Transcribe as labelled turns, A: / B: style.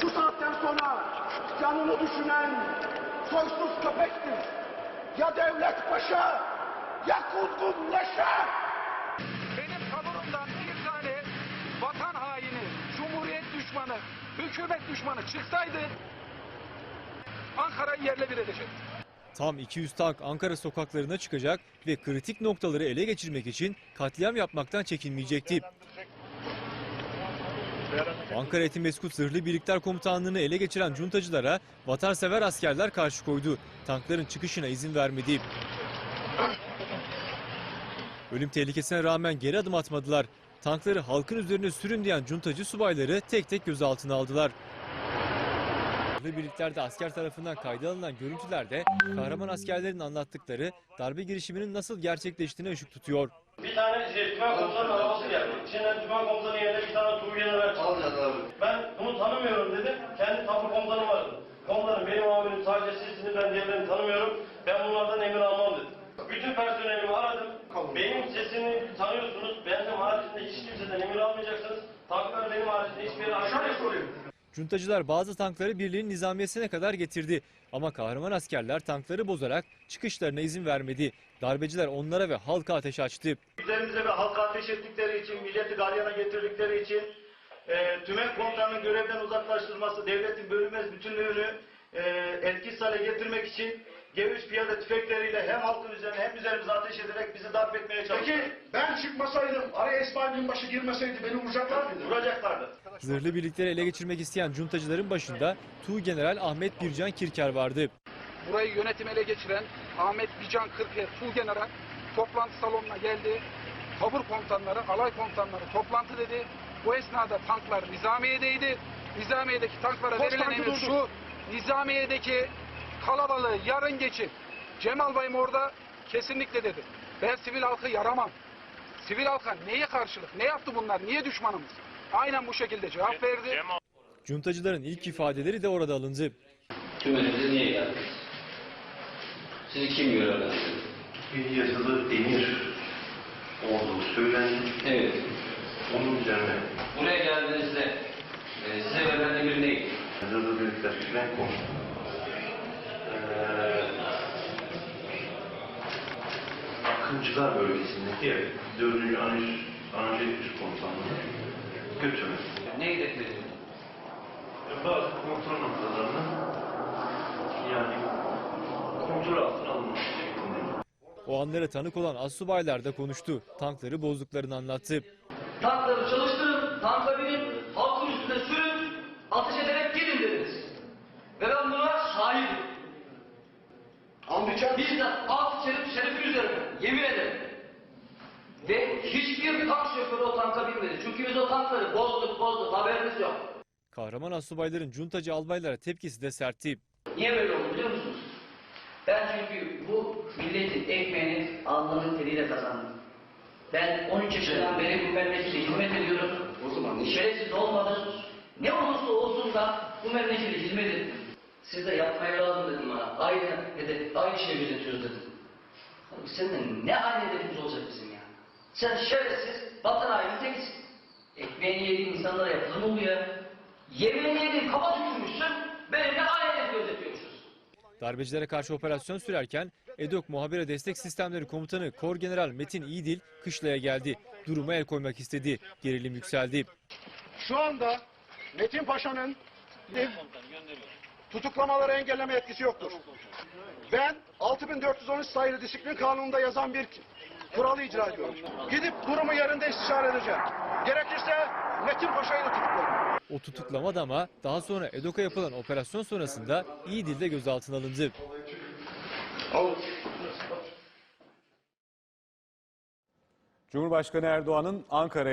A: Şu saatten sonra canını düşünen soysuz köpektir. Ya devlet paşa ya kuzgun leşe.
B: Benim taburumdan bir tane vatan haini, cumhuriyet düşmanı, hükümet düşmanı çıksaydı Ankara'yı yerle bir edecekti.
C: Tam 200 tank Ankara sokaklarına çıkacak ve kritik noktaları ele geçirmek için katliam yapmaktan çekinmeyecekti. Ankara Etimeskut Zırhlı Birlikler Komutanlığı'nı ele geçiren cuntacılara vatansever askerler karşı koydu. Tankların çıkışına izin vermedi. Ölüm tehlikesine rağmen geri adım atmadılar. Tankları halkın üzerine sürün diyen cuntacı subayları tek tek gözaltına aldılar. Zırhlı birliklerde asker tarafından kayda alınan görüntülerde kahraman askerlerin anlattıkları darbe girişiminin nasıl gerçekleştiğine ışık tutuyor.
D: Bir tane şey, tümen komutanın arabası geldi. İçinden tümen komutanı yerine bir tane Tuğ General çıktı. Ben bunu tanımıyorum dedim. Kendi tapu komutanı vardı. Komutanım benim amirim sadece sizsiniz ben diğerlerini tanımıyorum. Ben bunlardan emir almam dedim. Bütün personelimi aradım. Benim sesimi tanıyorsunuz. Benden haricinde hiç kimseden emir almayacaksınız. Tanklar benim haricinde hiçbir yere Şöyle soruyorum.
C: Cuntacılar bazı tankları birliğin nizamiyesine kadar getirdi. Ama kahraman askerler tankları bozarak çıkışlarına izin vermedi. Darbeciler onlara ve halka ateş açtı.
D: Üzerimize ve halka ateş ettikleri için, milleti galyana getirdikleri için e, tümen komutanının görevden uzaklaştırılması, devletin bölünmez bütünlüğünü e, etkisiz hale getirmek için G3 piyade tüfekleriyle hem halkın üzerine hem üzerimize ateş ederek bizi darp etmeye çalıştı.
A: Peki ben çıkmasaydım, araya İsmail Binbaşı girmeseydi beni vuracaklar mıydı?
D: Vuracaklardı.
C: Zırhlı birlikleri ele geçirmek isteyen cuntacıların başında Tuğ General Ahmet Bircan Kirker vardı.
B: Burayı yönetim ele geçiren Ahmet Bican Kırker Tuğgeneral toplantı salonuna geldi. Tabur komutanları, alay komutanları toplantı dedi. Bu esnada tanklar Nizamiye'deydi. Nizamiye'deki tanklara
A: Koş
B: verilen emir şu. Nizamiye'deki kalabalığı yarın geçin. Cemal Bayım orada kesinlikle dedi. Ben sivil halkı yaramam. Sivil halka neye karşılık? Ne yaptı bunlar? Niye düşmanımız? Aynen bu şekilde cevap verdi.
C: Cuntacıların ilk ifadeleri de orada alındı.
E: Tümünüze niye geldiniz? Sizi kim görevlendirdi?
F: bir yazılı emir olduğu söylendi.
E: Evet.
F: Onun üzerine
E: Buraya geldiğinizde e, size verilen emir neydi?
F: yazılı birlikler filan konu. Ee, Akıncılar bölgesindeki 4. Anış, Anadolu Üst Götürmek.
E: Neyi hedeflediniz?
F: Bazı kontrol noktalarının yani kontrol altına alınması şeklinde.
C: O anlara tanık olan astsubaylar da konuştu. Tankları bozduklarını anlattı.
G: Tankları çalıştırın, tanka binin, halkın üstüne sürün, ateş ederek gidin dediniz. Ve ben buna şahidim.
A: Anlayacak
G: Bizzat alt şerif şerifi üzerine yemin ederim. Hiçbir tank şoförü o tanka binmedi. Çünkü biz o tankları bozduk bozduk haberimiz yok.
C: Kahraman astsubayların cuntacı albaylara tepkisi de sertti.
G: Niye böyle oldu biliyor musunuz? Ben çünkü bu milletin ekmeğini alnının teriyle kazandım. Ben 13 yaşından beri bu memlekete hizmet ediyorum. O zaman şerefsiz olmadım. Ne olursa olsun da bu memlekete hizmet ettim. Siz de yapmaya lazım dedim bana. Aynı hedef, aynı şeyi gözetiyoruz dedim. Abi seninle ne aynı hedefimiz olacak bizim? Sen şerefsiz, vatan haini tekisin. Ekmeğini yediğin insanlara yapılır mı bu ya? Yemeğini yediğin kaba tükürmüşsün, benimle hedefi gözetiyormuşuz.
C: Darbecilere karşı operasyon sürerken EDOK Muhabire Destek Sistemleri Komutanı Kor General Metin İyidil kışlaya geldi. Duruma el koymak istedi. Gerilim yükseldi.
A: Şu anda Metin Paşa'nın tutuklamaları engelleme etkisi yoktur. Ben 6413 sayılı disiplin kanununda yazan bir kuralı icra ediyorum. Gidip durumu yerinde istişare edeceğim. Gerekirse Metin Paşa'yı da tutuklarım.
C: O tutuklamadı ama daha sonra EDOK'a yapılan operasyon sonrasında İyidil de gözaltına alındı.
H: Cumhurbaşkanı Erdoğan'ın Ankara